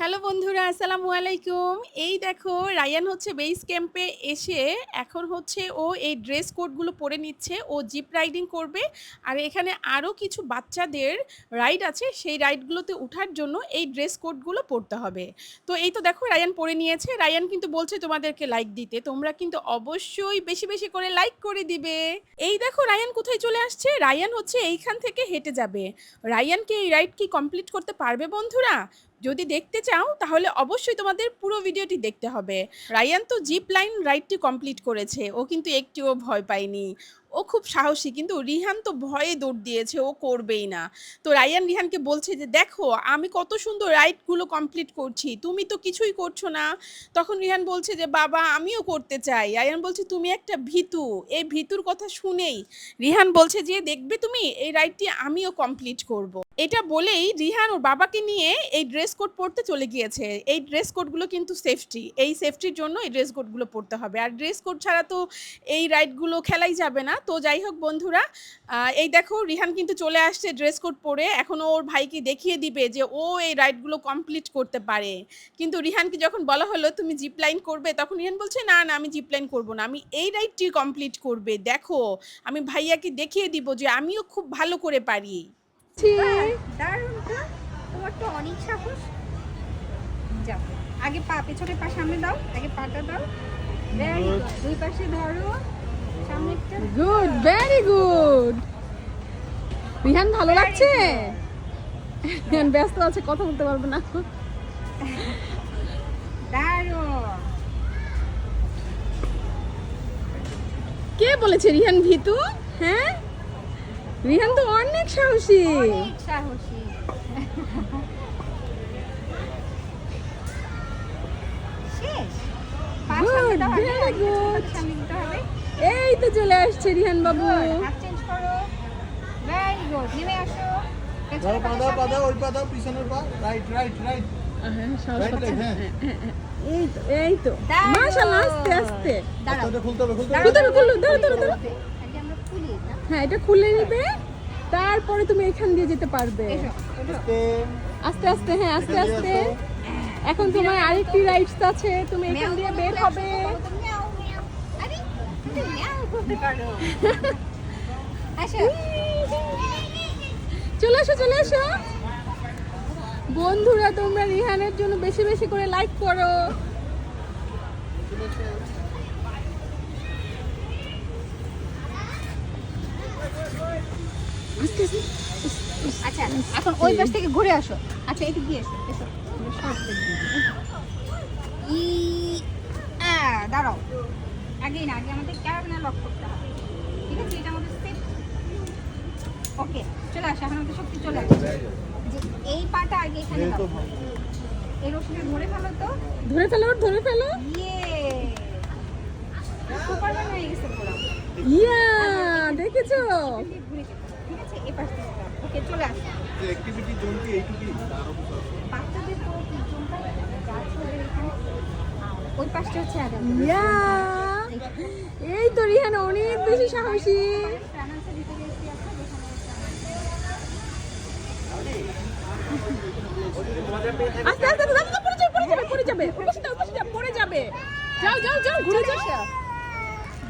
Hello বন্ধুরা, আসসালামু আলাইকুম। এই দেখো, রায়ান হচ্ছে বেস ক্যাম্পে এসে এখন হচ্ছে ও এই ড্রেস কোডগুলো পরে নিচ্ছে, ও জিপ রাইডিং করবে। আর এখানে আরও কিছু বাচ্চাদের রাইড আছে, সেই রাইডগুলোতে ওঠার জন্য এই ড্রেস কোডগুলো পরতে হবে। তো এই তো দেখো, রায়ান পরে নিয়েছে। রায়ান কিন্তু বলছে তোমাদেরকে লাইক দিতে, তোমরা কিন্তু অবশ্যই বেশি বেশি করে লাইক করে দিবে। এই দেখো, রায়ান কোথায় চলে আসছে? রায়ান হচ্ছে এইখান থেকে হেঁটে যাবে। রায়ানকে এই রাইড কি কমপ্লিট করতে পারবে বন্ধুরা? যদি দেখতে চাও, তাহলে অবশ্যই তোমাদের পুরো ভিডিওটি দেখতে হবে। রায়ান তো জিপ লাইন রাইডটি কমপ্লিট করেছে, ও কিন্তু একটিও ভয় পায়নি। ও খুব সাহসী, কিন্তু রিহান তো ভয়ে দৌড় দিয়েছে, ও করবেই না। তো রায়ান রিহানকে বলছে যে, দেখো, আমি কত সুন্দর রাইডগুলো কমপ্লিট করছি, তুমি তো কিছুই করছ না। তখন রিহান বলছে যে, বাবা, আমিও করতে চাই। রায়ান বলছে, তুমি একটা ভীতু, এই ভীতুর কথা শুনেই। রিহান বলছে যে, দেখবে তুমি, এই রাইডটি আমিও কমপ্লিট করব। এটা বলেই রিহান ওর বাবাকে নিয়ে এই ড্রেস কোড পরতে চলে গিয়েছে। এই ড্রেস কোডগুলো কিন্তু সেফটি এই সেফটির জন্য এই ড্রেস কোডগুলো পরতে হবে। আর ড্রেস কোড ছাড়া তো এই রাইডগুলো খেলাই যাবে না। তো যাই হোক বন্ধুরা এই দেখো রিহান কিন্তু চলে আসছে ড্রেস কোড পরে। এখন ওর ভাইকে দেখিয়ে দিবে যে ও এই রাইডগুলো কমপ্লিট করতে পারে। কিন্তু রিহানকে যখন বলা হলো, তুমি জিপ লাইন করবে? তখন রিহান বলছে, না না, আমি জিপ লাইন করব না। আমি এই রাইডটি কমপ্লিট করবে। দেখো, আমি ভাইয়াকে দেখিয়ে দিব যে আমিও খুব ভালো করে পারি। দারুণ তো। তোমার তো অনেক সাহস। যাও। আগে পা পেছনের পা সামনে দাও। আগে পাটা দাও। Good. দুই পাশে ধরো। সামনে একটা গুড ভেরি গুড রিহান ভালো লাগছে? রিহান ব্যস্ত আছে কথা বলতে পারবে না। দারুণ কে বলেছে রিহান ভিতু? হ্যাঁ? রিহান তো অনেক সাহসী। অনেক হবে। এই তো চলে আসছে রিহান বাবু। Good, হাত চেঞ্জ করো। ভেরি গুড নেমে আসো। দাও পেছনের পা পাটা দাও পা সামনে। দাও ওই পা দাও পিছনের পা রাইট রাইট রাইট সাহস রাইট পাচ্ছে। রাইট এই তো এই তো। মাশাআল্লাহ আস্তে আস্তে। দাঁড়াও। খুলতে হবে খুলতে হবে। খুলো, খুলো, ধরো, ধরো, ধরো। আগে আমরা খুলি এটা। হ্যাঁ এটা খুলে নিবে তারপরে তুমি এখান দিয়ে যেতে পারবে। আস্তে। আস্তে আস্তে হ্যাঁ আস্তে আস্তে। এখন তোমার আরেকটি রাইডস আছে তুমি এখান দিয়ে বের হবে। চলে এসো চলে এসো বন্ধুরা তোমরা রিহানের জন্য বেশি বেশি করে লাইক করো আস্তে আস্তে। আচ্ছা, এখন ওই পাশ থেকে ঘুরে আসো। আচ্ছা এদিক দিয়ে এসো এসো। ই দাঁড়াও। আগে না আগে আমাদের ক্যারাবিনা লক করতে হবে। ঠিক আছে? এটা আমাদের ওকে চলে আসো এখন আমাদের শক্তি চলে আসে। যে এই পাটা আগে এখানে এই তো দাও এই রশিটা ধরে ফেলো তো। ধরে ফেলো ধরে ফেলো। ইয়ে সুপারম্যান হয়ে গেছে পুরো। ইয়া দেখেছ? এই পাশ থেকে ওকে চলে আসো। যে অ্যাক্টিভিটি জোনটি এইটুকুই? বাচ্চাদের তো আর ওই পাশটা হচ্ছে আগে ইয়া! এই তো রিহান অনেক বেশি সাহসী। আস্তে আস্তে আস্তে আস্তে পড়ে যাবে পড়ে যাবে পড়ে যাবে। ওপাশে যাও, পড়ে যাবে। যাও যাও যাও ঘুরে যাও।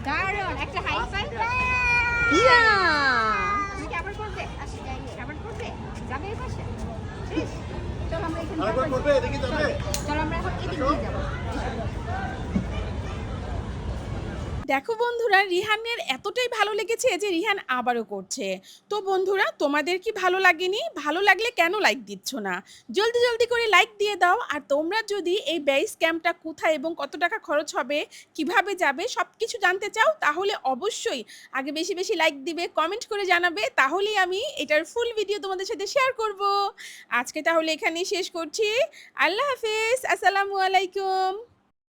দারুণ একটা হাই ফাইভ ইয়া তুমি কি আবার করবে আসি যাই আবার করবে যাবে এই পাশে। শেষ চলো আমরা এখানে চলো আমরা এখন এদিকে যাব। দেখো বন্ধুরা রিহানের এতটাই ভালো লেগেছে যে রিহান আবারও করছে। তো বন্ধুরা, তোমাদের কি ভালো লাগেনি? ভালো লাগলে কেন লাইক দিচ্ছ না? জলদি জলদি করে লাইক দিয়ে দাও। আর তোমরা যদি এই বেস ক্যাম্পটা কোথায় এবং কত টাকা খরচ হবে, কীভাবে যাবে সব কিছু জানতে চাও, তাহলে অবশ্যই আগে বেশি বেশি লাইক দিবে কমেন্ট করে জানাবে। তাহলেই আমি এটার ফুল ভিডিও তোমাদের সাথে শেয়ার করব। আজকে তাহলে এখানেই শেষ করছি। আল্লাহ হাফেজ। আসসালামু আলাইকুম।